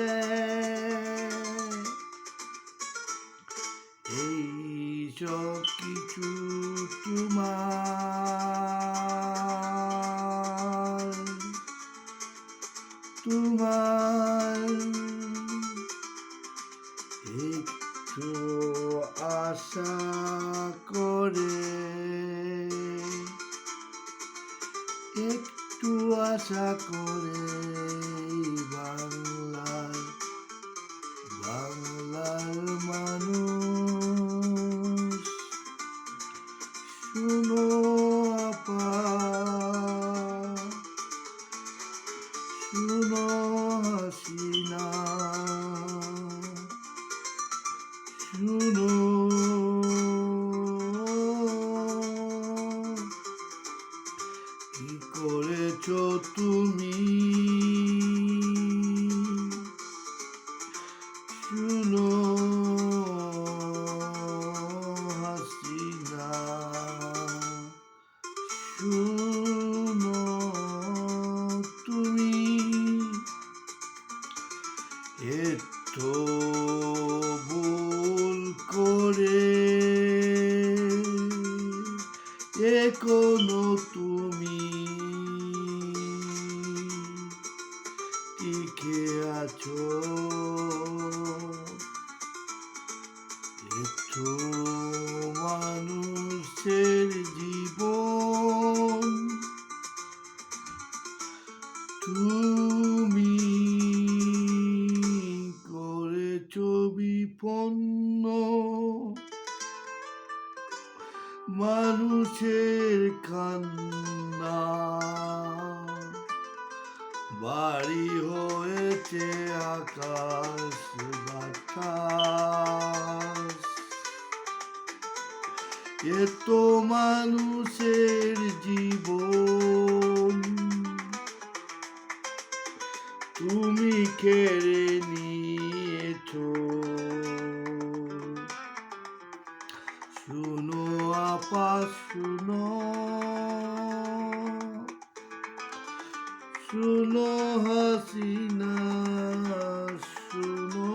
দেয়। এই সব কিছু তোমার তোমার একটু আশা করে একটু আশা করে শুনো আপা। শুনো হাসিনা। শুনো। কি করেছ তুমি? এত ভুল করে এখনও তুমি টিকে আছো মানুষের কান্না। বাড়ি হয়েছে আকাশ বাতাস। এত মানুষের শুনো হাসিনা শুনো।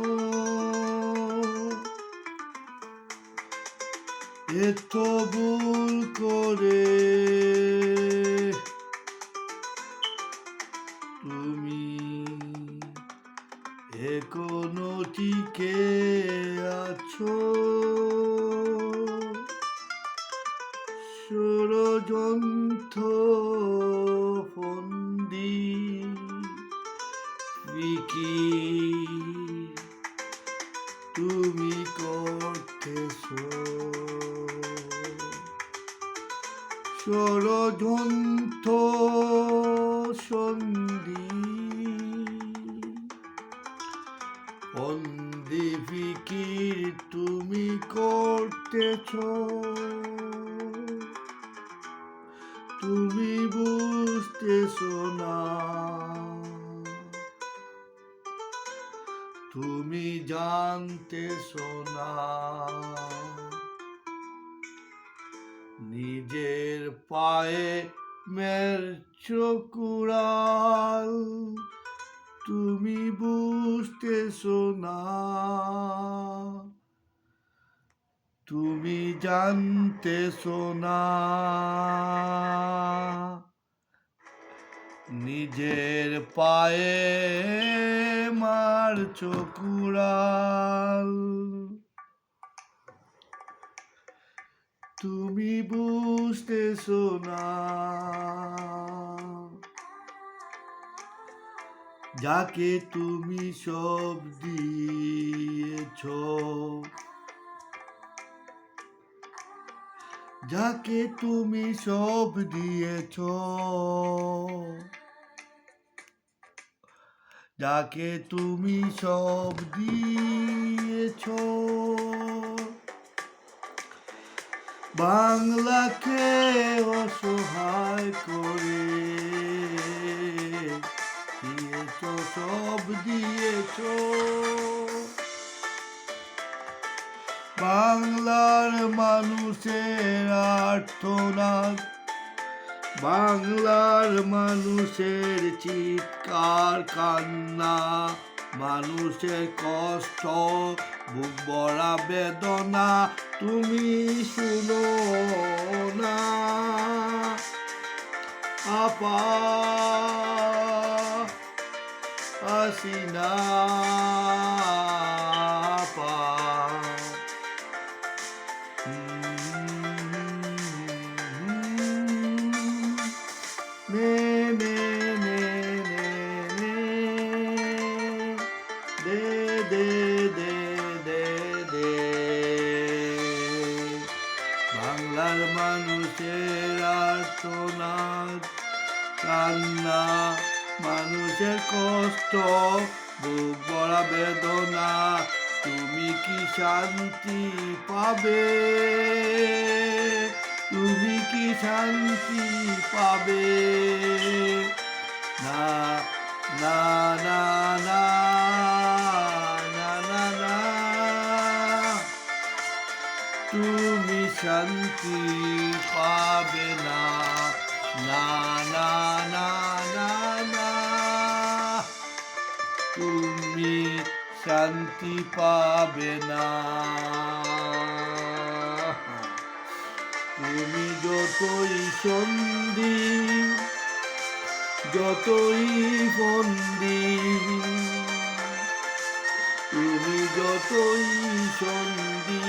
এত ভুল করে তুমি এখনও টিকে আছো। ষড়যন্ত্র তুমি করতেছো। ষড়যন্ত্র সন্ধি বন্দি ফিকির তুমি করতেছ। তুমি বুঝতেছ না। তুমি জানতে না নিজের পায়ে মের কুড়াল তুমি বুঝতে না তুমি জানতে না নিজের পায়ে মার কুড়াল তুমি বুঝতেছ না। যাকে তুমি সব দিয়েছ যাকে তুমি সব দিয়েছ। যাকে তুমি সব দিয়েছ। বাংলাকে অসহায় করে দিয়েছ সব দিয়েছ। বাংলার মানুষের আর্থনাদ বাংলার মানুষের চিৎকার, কান্না, মানুষের কষ্ট, বুক ভরা বেদনা, তুমি শুনো না। আপা হাসিনা কান্না মানুষের কষ্ট, বুক বড়া বেদনা, তুমি কি শান্তি পাবে? তুমি কি শান্তি পাবে? না না না না না না না। তুমি শান্তি পাবে না। না না না না না। তুমি শান্তি পাবে না। তুমি যতই সন্ধি, যতই বন্দি তুমি যতই সন্ধি,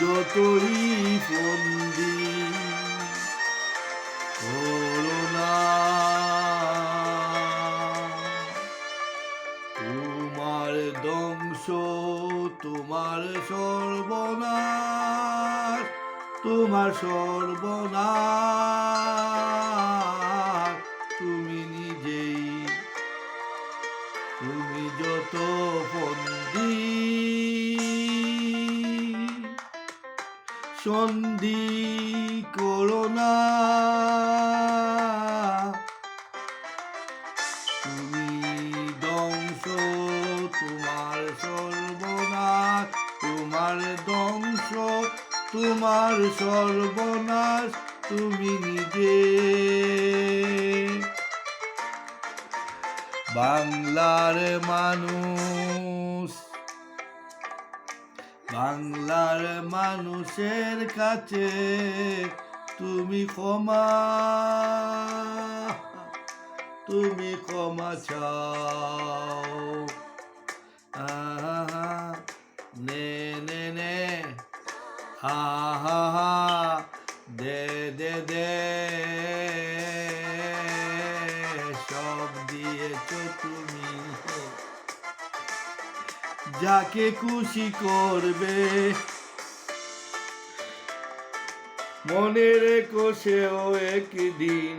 যতই বন্দি তোমার সর্বনাশ তোমার সর্বনাশ। তুমি নিজেই তুমি যত বন্দি সন্ধি করোনা তোমার সর্বনাশ তুমি নিজে। বাংলার মানুষ বাংলার মানুষের কাছে তুমি ক্ষমা তুমি ক্ষমা চাও। আহা, হা হা হা, দে দে দে, সব দিয়েছ তুমি। যাকে খুশি করবে, মনে রেখো একদিন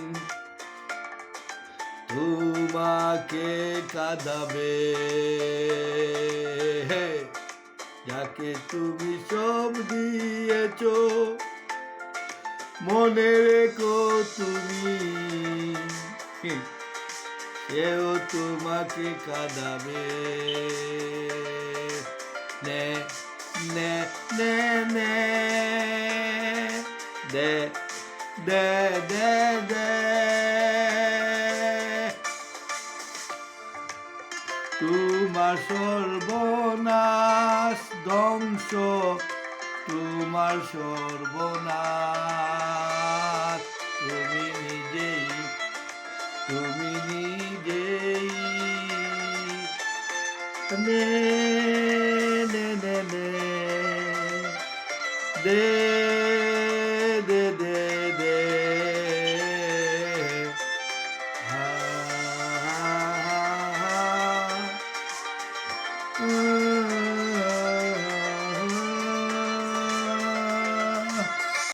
তোমাকে কাঁদাবে। যাকে তুমি সব দিয়েছ। মনে রেখো তুমি। সেও তোমাকে কাঁদাবে। নে নে নে নে। দে দে দে। সর্বনাশ ধ্বংস তোমার সর্বনাশ। তুমি নিজেই তুমি নিজেই। নে নে নে নে। দে